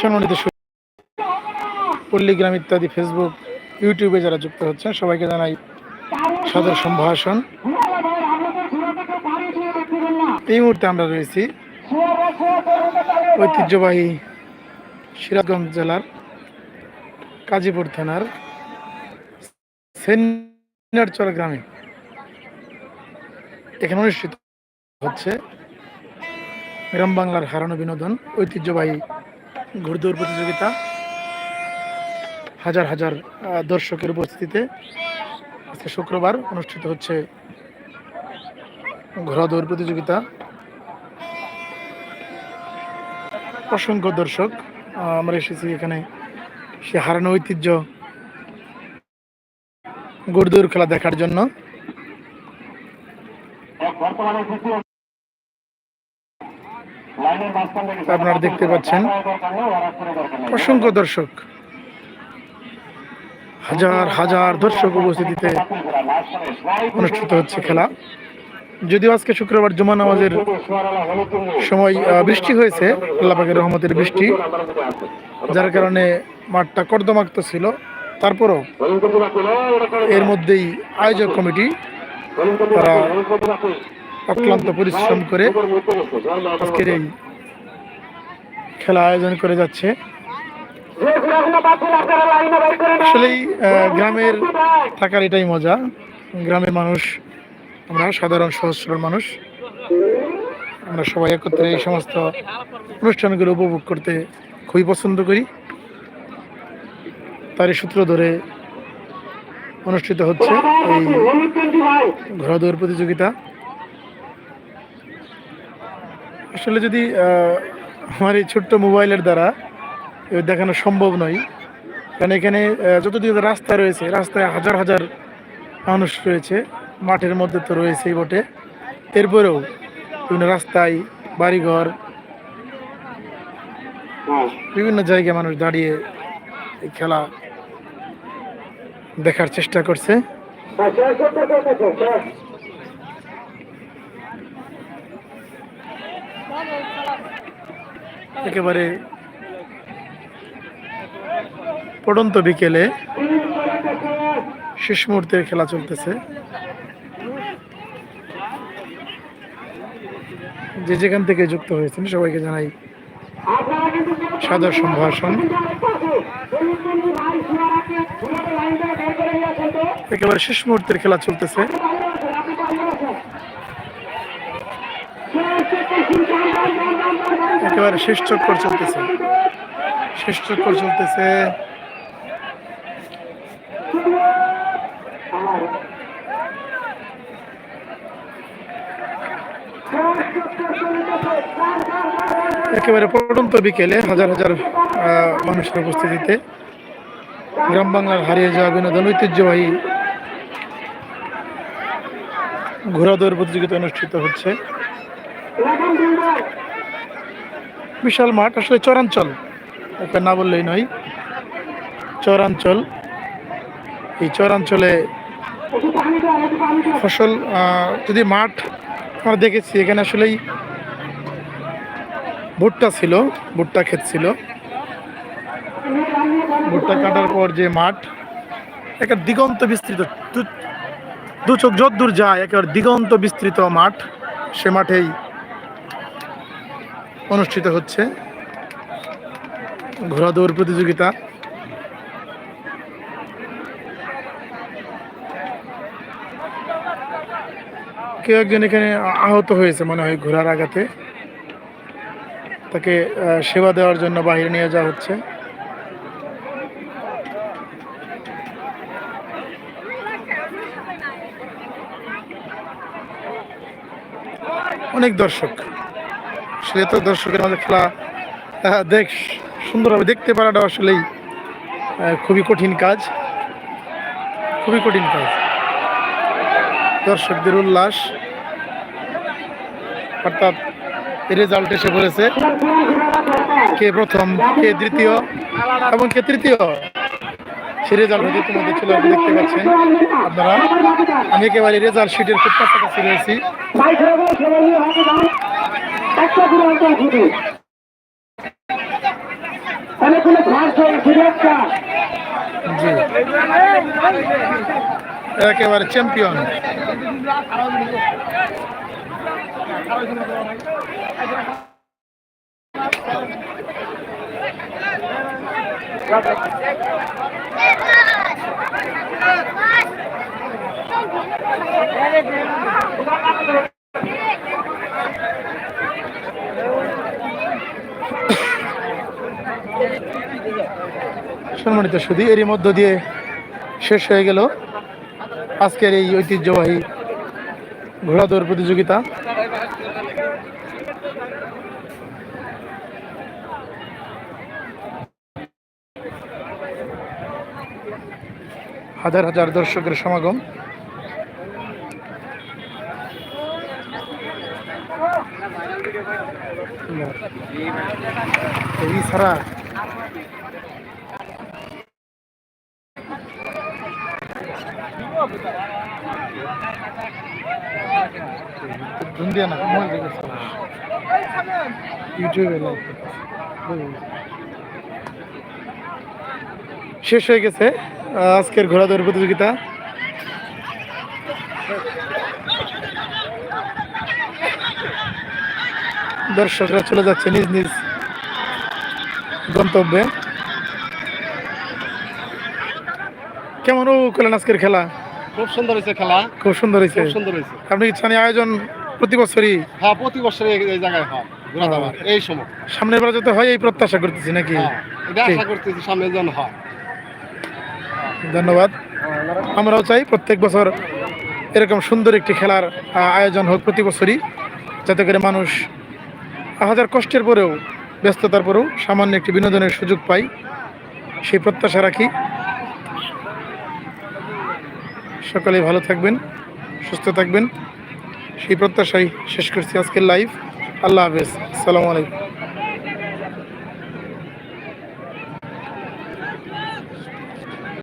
সম্মানিত পল্লীগ্রাম ইত্যাদি ফেসবুক ইউটিউবে যারা যুক্ত হচ্ছেন, সবাইকে জানাই সদর সম্ভাষণ। এই মুহূর্তে আমরা রয়েছি ঐতিহ্যবাহী সিরাজগঞ্জ জেলার কাজীপুর থানার সেন্নারচর গ্রামে এখানে অনুষ্ঠিত হচ্ছে গ্রাম বাংলার হারানো বিনোদন, ঐতিহ্যবাহী ঘুরদৌড় প্রতিযোগিতা। হাজার হাজার দর্শকের উপস্থিতিতে আজকে শুক্রবার অনুষ্ঠিত হচ্ছে ঘোড়া দৌড় প্রতিযোগিতা। অসংখ্য দর্শক আমরা এসেছি এখানে সে হারানো ঐতিহ্য ঘোড়দৌড় খেলা দেখার জন্য। আপনারা দেখতে পাচ্ছেন। অসংখ্য দর্শক। হাজার হাজার দর্শক উপস্থিতিতে অনুষ্ঠিত হচ্ছে খেলা। যদিও আজকে শুক্রবার জুমা নামাজের সময় বৃষ্টি হয়েছে আল্লাহ পাকের রহমতের বৃষ্টি যার কারণে মাঠটা কর্দমাক্ত ছিল। তারপরও এর মধ্যেই আয়োজক কমিটি তারা অক্লান্ত পরিশ্রম করে আজকের এই খেলা আয়োজন করে যাচ্ছে। আসলেই গ্রামের থাকার এটাই মজা। গ্রামের মানুষ, আমরা সাধারণ সহজ সরল মানুষ। আমরা সবাই একত্রে এই সমস্ত অনুষ্ঠানগুলো উপভোগ করতে খুবই পছন্দ করি। তারই সূত্র ধরে অনুষ্ঠিত হচ্ছে এই ঘোড়া দৌড় প্রতিযোগিতা। আসলে যদি আমার এই ছোট্ট মোবাইলের দ্বারা দেখানো সম্ভব নয়, কারণ এখানে যতদিন রাস্তা রয়েছে, রাস্তায় হাজার হাজার মানুষ রয়েছে, মাঠের মধ্যে তো রয়েছেই বটে। এরপরেও বিভিন্ন রাস্তায় বাড়িঘর, বিভিন্ন জায়গায় মানুষ দাঁড়িয়ে এই খেলা দেখার চেষ্টা করছে। একেবারে পড়ন্ত বিকেলে শেষ মুহূর্তের খেলা চলতেছে। যে যেখান থেকে যুক্ত হয়েছেন সবাইকে জানাই সাদর সম্ভাষণ। একেবারে শেষ মুহূর্তের খেলা চলতেছে। একেবারে শেষ চক্কর চলতেছে। শেষ চক্কর চলতেছে। একেবারে পড়ন্ত বিকেলে হাজার হাজার মানুষের উপস্থিতিতে গ্রাম বাংলার হারিয়ে যাওয়া বিনোদন ঐতিহ্যবাহী ঘোড়া দৌড় প্রতিযোগিতা অনুষ্ঠিত হচ্ছে। বিশাল মাঠ, আসলে চরাঞ্চল। একটা না বললেই নয়, চরাঞ্চল। এই চরাঞ্চলে ফসল যদি মাঠ আমরা দেখেছি, এখানে আসলেই ভুট্টা ছিল, ভুট্টা ক্ষেত ছিল। ভুট্টা কাটার পর যে মাঠ, একটা দিগন্ত বিস্তৃত, দু চোখ যদ্দূর যায়, একেবারে দিগন্ত বিস্তৃত মাঠ। সে মাঠেই অনুষ্ঠিত হচ্ছে ঘোড়া দৌড় প্রতিযোগিতা। কেউ একজন এখানে আহত হয়েছে মনে হয় ঘোড়ার আঘাতে। তাকে সেবা দেওয়ার জন্য বাইরে নিয়ে যাওয়া হচ্ছে। অনেক দর্শক। সে তো দর্শকের মাঝে খেলা দেখ সুন্দরভাবে দেখতে পারাটা আসলেই খুবই কঠিন কাজ। খুবই কঠিন কাজ। দর্শকদের উল্লাস। অর্থাৎ রেজাল্ট এসে পড়েছে কে প্রথম, কে দ্বিতীয় এবং কে তৃতীয়। সে রেজাল্ট হয়তো তোমাদের ছিল দেখতে পাচ্ছেন আপনারা। আমি একেবারে রেজাল্ট শিটের খুব কাছাকাছি রয়েছি। অনেকগুলো ভাষণ ডিরেক্টর জি। একেবারে চ্যাম্পিয়ন সম্মানিত সুদী এরই মধ্য দিয়ে শেষ হয়ে গেল আজকের এই ঐতিহ্যবাহী ঘোড়া দৌড় প্রতিযোগিতা। হাজার হাজার দর্শকের সমাগম। ছাড়া ইউটিউবে শেষ হয়ে গেছে আজকের ঘোড়া দৌড় প্রতিযোগিতা। দর্শকরা চলে যাচ্ছে নিজ নিজ গন্তব্যে। কেমন ও করলেন আজকের খেলা? খুব সুন্দর হয়েছে খেলা। খুব সুন্দর হয়েছে। সুন্দর হয়েছে। আপনি ইচ্ছানি আয়োজন প্রতি বছরই? হ্যাঁ প্রতি বছর এই জায়গায় হয় ঘোরা এই সময়। সামনের বার যাতে হয় এই প্রত্যাশা করতেছি নাকি? এটা আশা করতেছি সামনে যেন হয়। ধন্যবাদ। আমরাও চাই প্রত্যেক বছর এরকম সুন্দর একটি খেলার আয়োজন হোক প্রতি বছরই যাতে করে মানুষ হাজার কষ্টের পরেও ব্যস্ততার পরেও সামান্য একটি বিনোদনের সুযোগ পাই, সেই প্রত্যাশা রাখি। সকালে ভালো থাকবেন, সুস্থ থাকবেন। সেই প্রত্যাশাই শেষ করছি আজকের লাইভ আল্লাহ হাফেজ। আসসালামু আলাইকুম।